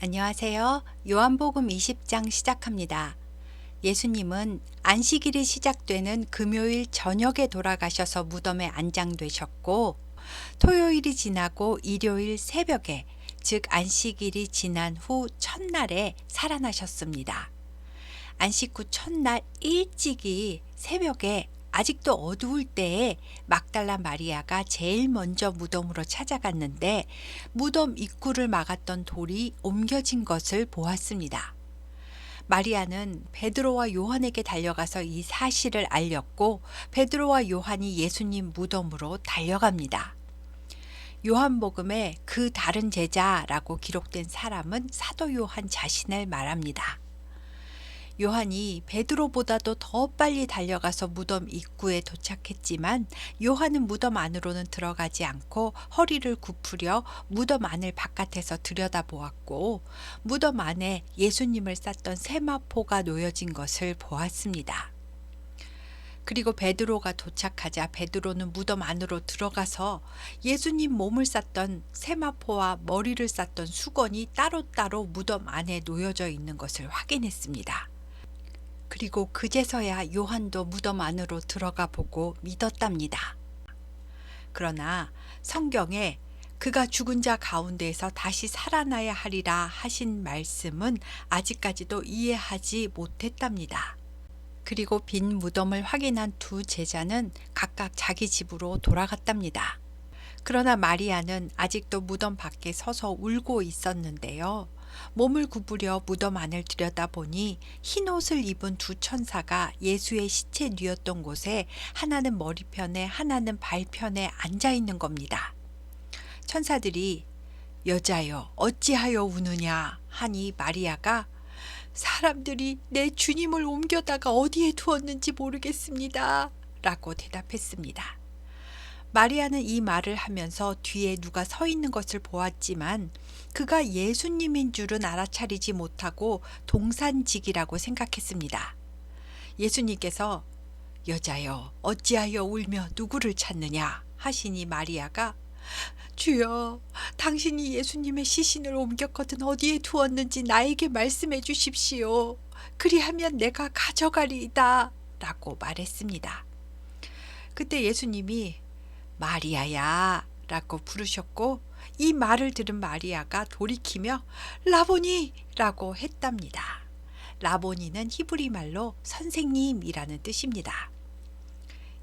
안녕하세요. 요한복음 20장 시작합니다. 예수님은 안식일이 시작되는 금요일 저녁에 돌아가셔서 무덤에 안장되셨고, 토요일이 지나고 일요일 새벽에, 즉 안식일이 지난 후 첫날에 살아나셨습니다. 안식 후 첫날 일찍이 새벽에 아직도 어두울 때에 막달라 마리아가 제일 먼저 무덤으로 찾아갔는데 무덤 입구를 막았던 돌이 옮겨진 것을 보았습니다. 마리아는 베드로와 요한에게 달려가서 이 사실을 알렸고 베드로와 요한이 예수님 무덤으로 달려갑니다. 요한복음에 그 다른 제자라고 기록된 사람은 사도 요한 자신을 말합니다. 요한이 베드로보다도 더 빨리 달려가서 무덤 입구에 도착했지만 요한은 무덤 안으로는 들어가지 않고 허리를 굽으려 무덤 안을 바깥에서 들여다보았고 무덤 안에 예수님을 쌌던 세마포가 놓여진 것을 보았습니다. 그리고 베드로가 도착하자 베드로는 무덤 안으로 들어가서 예수님 몸을 쌌던 세마포와 머리를 쌌던 수건이 따로따로 무덤 안에 놓여져 있는 것을 확인했습니다. 그리고 그제서야 요한도 무덤 안으로 들어가 보고 믿었답니다. 그러나 성경에 그가 죽은 자 가운데에서 다시 살아나야 하리라 하신 말씀은 아직까지도 이해하지 못했답니다. 그리고 빈 무덤을 확인한 두 제자는 각각 자기 집으로 돌아갔답니다. 그러나 마리아는 아직도 무덤 밖에 서서 울고 있었는데요. 몸을 구부려 무덤 안을 들여다보니 흰 옷을 입은 두 천사가 예수의 시체 뉘었던 곳에 하나는 머리편에 하나는 발편에 앉아 있는 겁니다. 천사들이 여자여 어찌하여 우느냐 하니 마리아가 사람들이 내 주님을 옮겨다가 어디에 두었는지 모르겠습니다. 라고 대답했습니다. 마리아는 이 말을 하면서 뒤에 누가 서 있는 것을 보았지만 그가 예수님인 줄은 알아차리지 못하고 동산직이라고 생각했습니다. 예수님께서 여자여 어찌하여 울며 누구를 찾느냐 하시니 마리아가 주여 당신이 예수님의 시신을 옮겼거든 어디에 두었는지 나에게 말씀해 주십시오. 그리하면 내가 가져가리이다 라고 말했습니다. 그때 예수님이 마리아야 라고 부르셨고 이 말을 들은 마리아가 돌이키며 라보니 라고 했답니다. 라보니는 히브리 말로 선생님이라는 뜻입니다.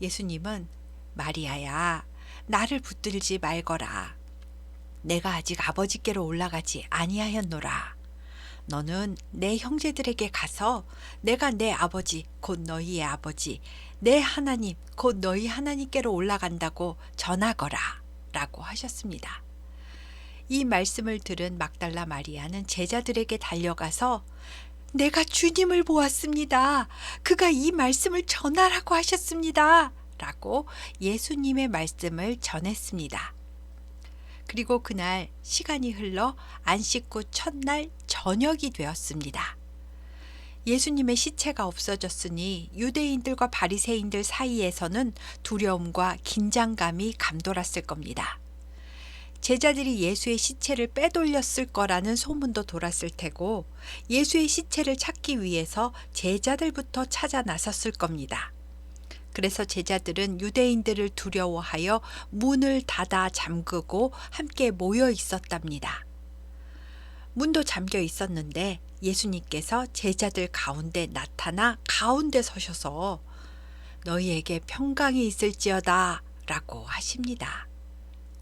예수님은 마리아야 나를 붙들지 말거라. 내가 아직 아버지께로 올라가지 아니하였노라. 너는 내 형제들에게 가서 내가 내 아버지 곧 너희의 아버지 내 하나님 곧 너희 하나님께로 올라간다고 전하거라 라고 하셨습니다. 이 말씀을 들은 막달라 마리아는 제자들에게 달려가서 내가 주님을 보았습니다. 그가 이 말씀을 전하라고 하셨습니다. 라고 예수님의 말씀을 전했습니다. 그리고 그날 시간이 흘러 안식 후 첫날 저녁이 되었습니다. 예수님의 시체가 없어졌으니 유대인들과 바리새인들 사이에서는 두려움과 긴장감이 감돌았을 겁니다. 제자들이 예수의 시체를 빼돌렸을 거라는 소문도 돌았을 테고 예수의 시체를 찾기 위해서 제자들부터 찾아 나섰을 겁니다. 그래서 제자들은 유대인들을 두려워하여 문을 닫아 잠그고 함께 모여 있었답니다. 문도 잠겨 있었는데 예수님께서 제자들 가운데 나타나 가운데 서셔서 너희에게 평강이 있을지어다 라고 하십니다.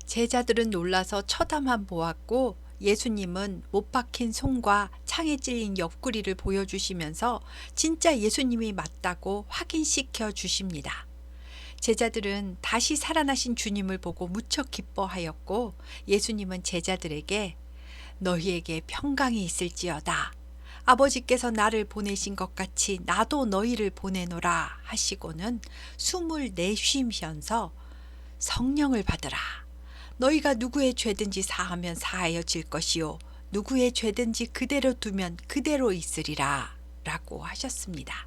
제자들은 놀라서 쳐다만 보았고 예수님은 못 박힌 손과 창에 찔린 옆구리를 보여주시면서 진짜 예수님이 맞다고 확인시켜 주십니다. 제자들은 다시 살아나신 주님을 보고 무척 기뻐하였고 예수님은 제자들에게 너희에게 평강이 있을지어다. 아버지께서 나를 보내신 것 같이 나도 너희를 보내노라 하시고는 숨을 내쉬면서 성령을 받으라. 너희가 누구의 죄든지 사하면 사하여질 것이요 누구의 죄든지 그대로 두면 그대로 있으리라 라고 하셨습니다.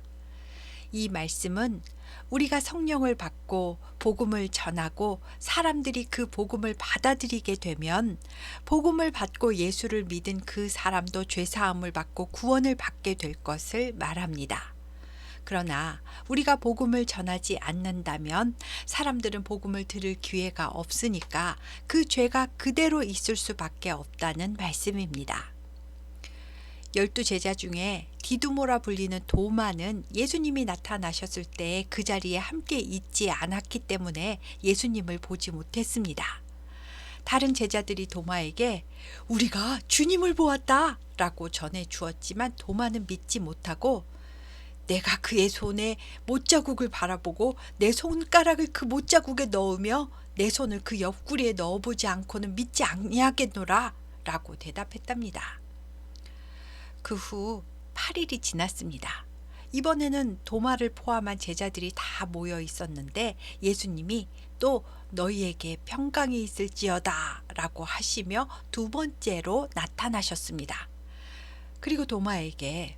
이 말씀은 우리가 성령을 받고 복음을 전하고 사람들이 그 복음을 받아들이게 되면 복음을 받고 예수를 믿은 그 사람도 죄사함을 받고 구원을 받게 될 것을 말합니다. 그러나 우리가 복음을 전하지 않는다면 사람들은 복음을 들을 기회가 없으니까 그 죄가 그대로 있을 수밖에 없다는 말씀입니다. 열두 제자 중에 디두모라 불리는 도마는 예수님이 나타나셨을 때 그 자리에 함께 있지 않았기 때문에 예수님을 보지 못했습니다. 다른 제자들이 도마에게 우리가 주님을 보았다 라고 전해 주었지만 도마는 믿지 못하고 내가 그의 손에 못자국을 바라보고 내 손가락을 그 못자국에 넣으며 내 손을 그 옆구리에 넣어보지 않고는 믿지 아니하겠노라 라고 대답했답니다. 그 후 8일이 지났습니다. 이번에는 도마를 포함한 제자들이 다 모여 있었는데 예수님이 또 너희에게 평강이 있을지어다 라고 하시며 두 번째로 나타나셨습니다. 그리고 도마에게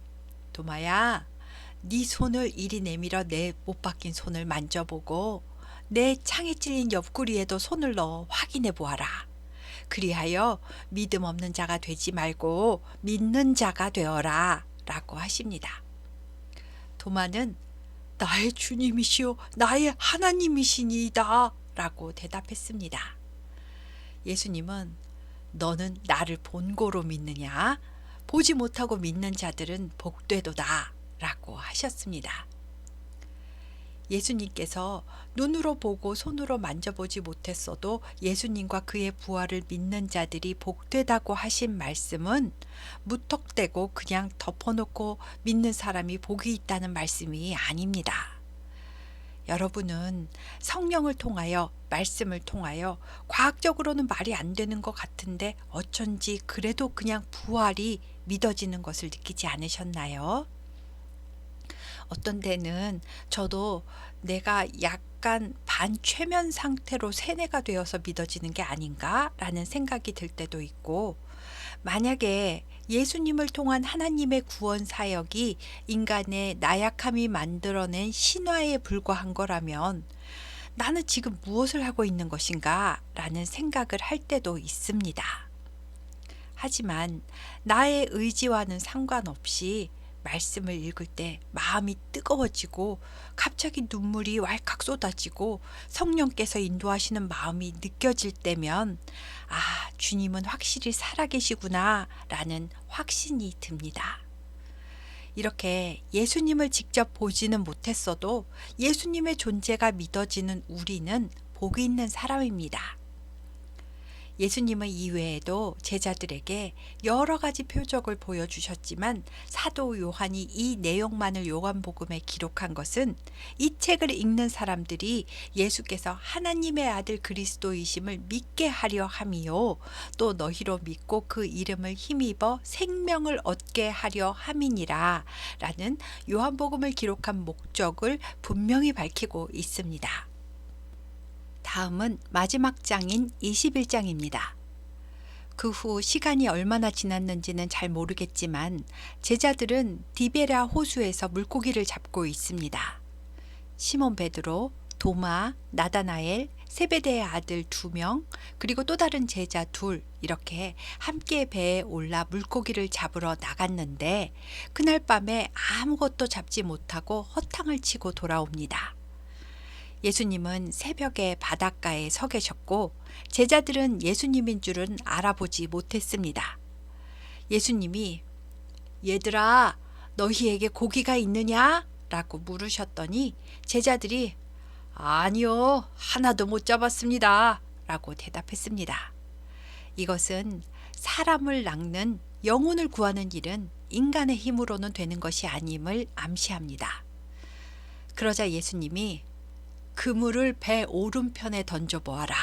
도마야 네 손을 이리 내밀어 내 못 박힌 손을 만져보고 내 창에 찔린 옆구리에도 손을 넣어 확인해 보아라. 그리하여 믿음 없는 자가 되지 말고 믿는 자가 되어라. 라고 하십니다. 도마는 나의 주님이시오, 나의 하나님이시니이다. 라고 대답했습니다. 예수님은 너는 나를 본고로 믿느냐? 보지 못하고 믿는 자들은 복되도다. 라고 하셨습니다. 예수님께서 눈으로 보고 손으로 만져보지 못했어도 예수님과 그의 부활을 믿는 자들이 복되다고 하신 말씀은 무턱대고 그냥 덮어놓고 믿는 사람이 복이 있다는 말씀이 아닙니다. 여러분은 성령을 통하여 말씀을 통하여 과학적으로는 말이 안 되는 것 같은데 어쩐지 그래도 그냥 부활이 믿어지는 것을 느끼지 않으셨나요? 어떤 때는 저도 내가 약간 반최면 상태로 세뇌가 되어서 믿어지는 게 아닌가라는 생각이 들 때도 있고, 만약에 예수님을 통한 하나님의 구원 사역이 인간의 나약함이 만들어낸 신화에 불과한 거라면 나는 지금 무엇을 하고 있는 것인가? 라는 생각을 할 때도 있습니다. 하지만 나의 의지와는 상관없이 말씀을 읽을 때 마음이 뜨거워지고 갑자기 눈물이 왈칵 쏟아지고 성령께서 인도하시는 마음이 느껴질 때면 아, 주님은 확실히 살아계시구나 라는 확신이 듭니다. 이렇게 예수님을 직접 보지는 못했어도 예수님의 존재가 믿어지는 우리는 복이 있는 사람입니다. 예수님은 이외에도 제자들에게 여러 가지 표적을 보여주셨지만 사도 요한이 이 내용만을 요한복음에 기록한 것은 이 책을 읽는 사람들이 예수께서 하나님의 아들 그리스도이심을 믿게 하려 함이요 또 너희로 믿고 그 이름을 힘입어 생명을 얻게 하려 함이니라 라는 요한복음을 기록한 목적을 분명히 밝히고 있습니다. 다음은 마지막 장인 21장입니다. 그 후 시간이 얼마나 지났는지는 잘 모르겠지만 제자들은 디베라 호수에서 물고기를 잡고 있습니다. 시몬 베드로, 도마, 나다나엘, 세베대의 아들 두 명, 그리고 또 다른 제자 둘, 이렇게 함께 배에 올라 물고기를 잡으러 나갔는데, 그날 밤에 아무것도 잡지 못하고 허탕을 치고 돌아옵니다. 예수님은 새벽에 바닷가에 서 계셨고 제자들은 예수님인 줄은 알아보지 못했습니다. 예수님이 얘들아 너희에게 고기가 있느냐? 라고 물으셨더니 제자들이 아니요 하나도 못 잡았습니다. 라고 대답했습니다. 이것은 사람을 낚는 영혼을 구하는 일은 인간의 힘으로는 되는 것이 아님을 암시합니다. 그러자 예수님이 그물을 배 오른편에 던져 보아라.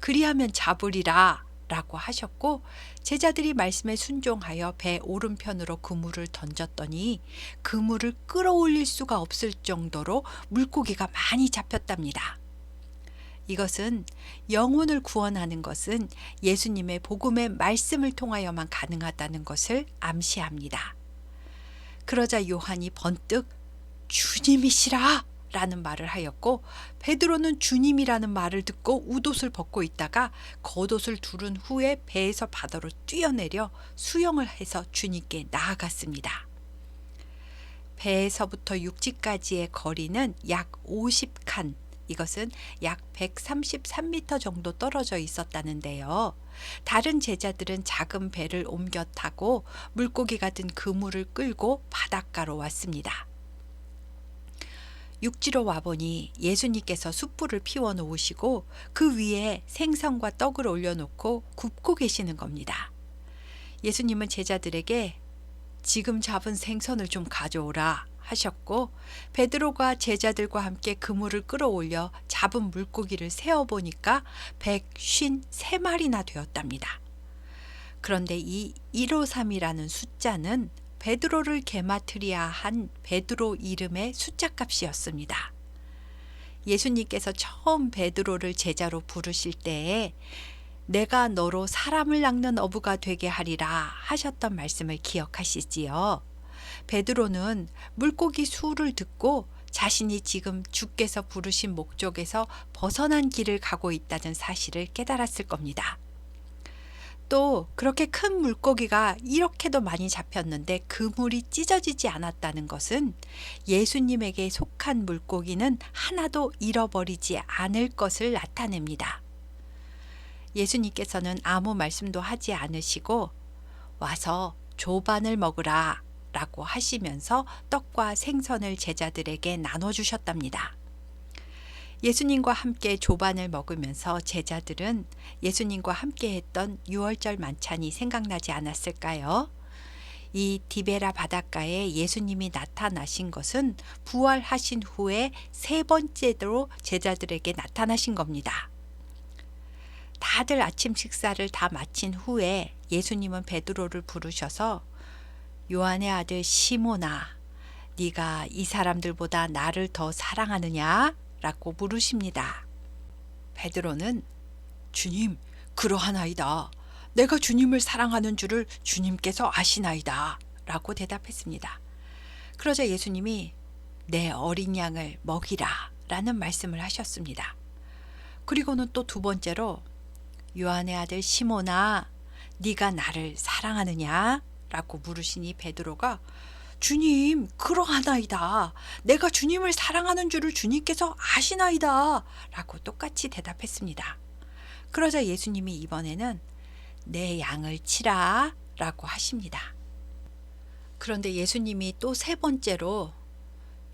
그리하면 잡으리라. 라고 하셨고 제자들이 말씀에 순종하여 배 오른편으로 그물을 던졌더니 그물을 끌어올릴 수가 없을 정도로 물고기가 많이 잡혔답니다. 이것은 영혼을 구원하는 것은 예수님의 복음의 말씀을 통하여만 가능하다는 것을 암시합니다. 그러자 요한이 번뜩 주님이시라 라는 말을 하였고 베드로는 주님이라는 말을 듣고 웃옷을 벗고 있다가 겉옷을 두른 후에 배에서 바다로 뛰어내려 수영을 해서 주님께 나아갔습니다. 배에서부터 육지까지의 거리는 약 50칸, 이것은 약 133m 정도 떨어져 있었다는데요. 다른 제자들은 작은 배를 옮겨 타고 물고기가 든 그물을 끌고 바닷가로 왔습니다. 육지로 와보니 예수님께서 숯불을 피워 놓으시고 그 위에 생선과 떡을 올려놓고 굽고 계시는 겁니다. 예수님은 제자들에게 지금 잡은 생선을 좀 가져오라 하셨고 베드로가 제자들과 함께 그물을 끌어올려 잡은 물고기를 세어 보니까 153마리나 되었답니다. 그런데 이 153이라는 숫자는 베드로를 게마트리아한 베드로 이름의 숫자값이었습니다. 예수님께서 처음 베드로를 제자로 부르실 때에 내가 너로 사람을 낚는 어부가 되게 하리라 하셨던 말씀을 기억하시지요. 베드로는 물고기 수를 듣고 자신이 지금 주께서 부르신 목적에서 벗어난 길을 가고 있다는 사실을 깨달았을 겁니다. 또 그렇게 큰 물고기가 이렇게도 많이 잡혔는데 그물이 찢어지지 않았다는 것은 예수님에게 속한 물고기는 하나도 잃어버리지 않을 것을 나타냅니다. 예수님께서는 아무 말씀도 하지 않으시고 와서 조반을 먹으라 라고 하시면서 떡과 생선을 제자들에게 나눠주셨답니다. 예수님과 함께 조반을 먹으면서 제자들은 예수님과 함께 했던 유월절 만찬이 생각나지 않았을까요? 이 디베라 바닷가에 예수님이 나타나신 것은 부활하신 후에 세 번째로 제자들에게 나타나신 겁니다. 다들 아침 식사를 다 마친 후에 예수님은 베드로를 부르셔서 요한의 아들 시모나 네가 이 사람들보다 나를 더 사랑하느냐? 라고 물으십니다. 베드로는 주님 그러하나이다. 내가 주님을 사랑하는 줄을 주님께서 아시나이다. 라고 대답했습니다. 그러자 예수님이 내 어린 양을 먹이라 라는 말씀을 하셨습니다. 그리고는 또 두 번째로 요한의 아들 시모나 네가 나를 사랑하느냐? 라고 물으시니 베드로가 주님, 그러하나이다. 내가 주님을 사랑하는 줄을 주님께서 아시나이다. 라고 똑같이 대답했습니다. 그러자 예수님이 이번에는 내 양을 치라. 라고 하십니다. 그런데 예수님이 또 세 번째로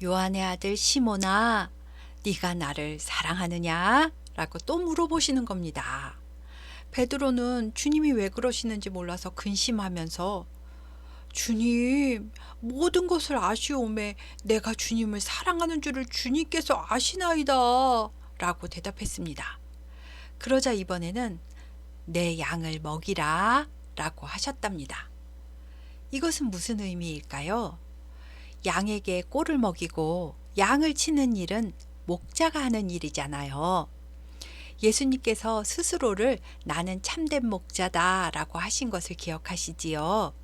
요한의 아들 시모나, 네가 나를 사랑하느냐? 라고 또 물어보시는 겁니다. 베드로는 주님이 왜 그러시는지 몰라서 근심하면서 주님, 모든 것을 아시오매 내가 주님을 사랑하는 줄을 주님께서 아시나이다. 라고 대답했습니다. 그러자 이번에는 내 양을 먹이라. 라고 하셨답니다. 이것은 무슨 의미일까요? 양에게 꼴을 먹이고 양을 치는 일은 목자가 하는 일이잖아요. 예수님께서 스스로를 나는 참된 목자다 라고 하신 것을 기억하시지요.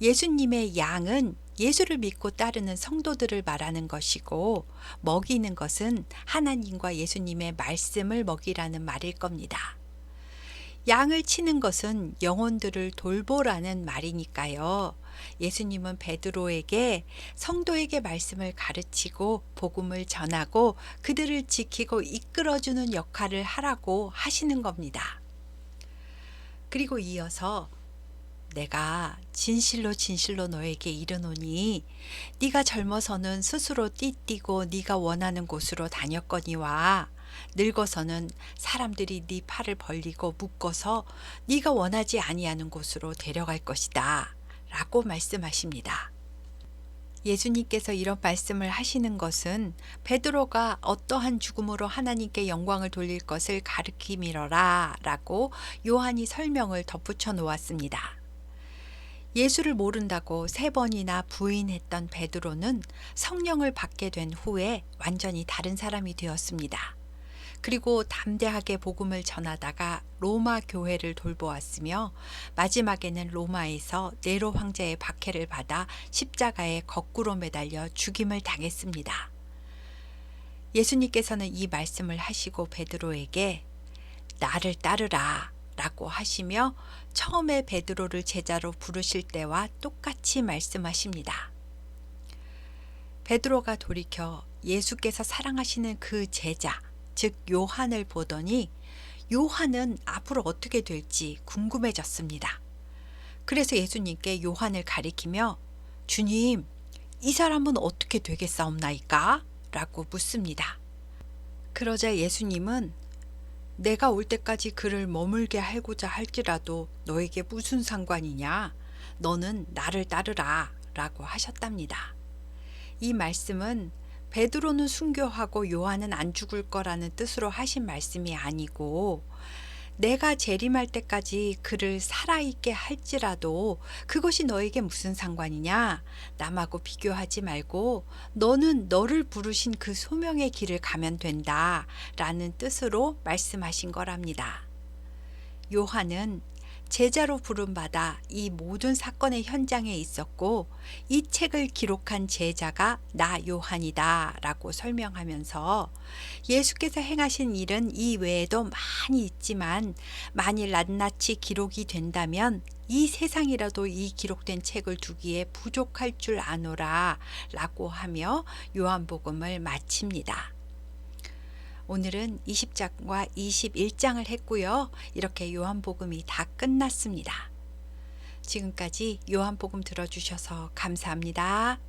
예수님의 양은 예수를 믿고 따르는 성도들을 말하는 것이고 먹이는 것은 하나님과 예수님의 말씀을 먹이라는 말일 겁니다. 양을 치는 것은 영혼들을 돌보라는 말이니까요. 예수님은 베드로에게 성도에게 말씀을 가르치고 복음을 전하고 그들을 지키고 이끌어주는 역할을 하라고 하시는 겁니다. 그리고 이어서 내가 진실로 진실로 너에게 이르노니 네가 젊어서는 스스로 띠띠고 네가 원하는 곳으로 다녔거니와 늙어서는 사람들이 네 팔을 벌리고 묶어서 네가 원하지 아니하는 곳으로 데려갈 것이다. 라고 말씀하십니다. 예수님께서 이런 말씀을 하시는 것은 베드로가 어떠한 죽음으로 하나님께 영광을 돌릴 것을 가르키미러라 라고 요한이 설명을 덧붙여 놓았습니다. 예수를 모른다고 세 번이나 부인했던 베드로는 성령을 받게 된 후에 완전히 다른 사람이 되었습니다. 그리고 담대하게 복음을 전하다가 로마 교회를 돌보았으며 마지막에는 로마에서 네로 황제의 박해를 받아 십자가에 거꾸로 매달려 죽임을 당했습니다. 예수님께서는 이 말씀을 하시고 베드로에게 나를 따르라 라고 하시며 처음에 베드로를 제자로 부르실 때와 똑같이 말씀하십니다. 베드로가 돌이켜 예수께서 사랑하시는 그 제자, 즉 요한을 보더니 요한은 앞으로 어떻게 될지 궁금해졌습니다. 그래서 예수님께 요한을 가리키며 주님, 이 사람은 어떻게 되겠사옵나이까? 라고 묻습니다. 그러자 예수님은 내가 올 때까지 그를 머물게 하고자 할지라도 너에게 무슨 상관이냐? 너는 나를 따르라 라고 하셨답니다. 이 말씀은 베드로는 순교하고 요한은 안 죽을 거라는 뜻으로 하신 말씀이 아니고 내가 재림할 때까지 그를 살아있게 할지라도 그것이 너에게 무슨 상관이냐? 남하고 비교하지 말고 너는 너를 부르신 그 소명의 길을 가면 된다. 라는 뜻으로 말씀하신 거랍니다. 요한은 제자로 부름받아 이 모든 사건의 현장에 있었고 이 책을 기록한 제자가 나 요한이다 라고 설명하면서 예수께서 행하신 일은 이 외에도 많이 있지만 만일 낱낱이 기록이 된다면 이 세상이라도 이 기록된 책을 두기에 부족할 줄 아노라 라고 하며 요한복음을 마칩니다. 오늘은 20장과 21장을 했고요. 이렇게 요한복음이 다 끝났습니다. 지금까지 요한복음 들어주셔서 감사합니다.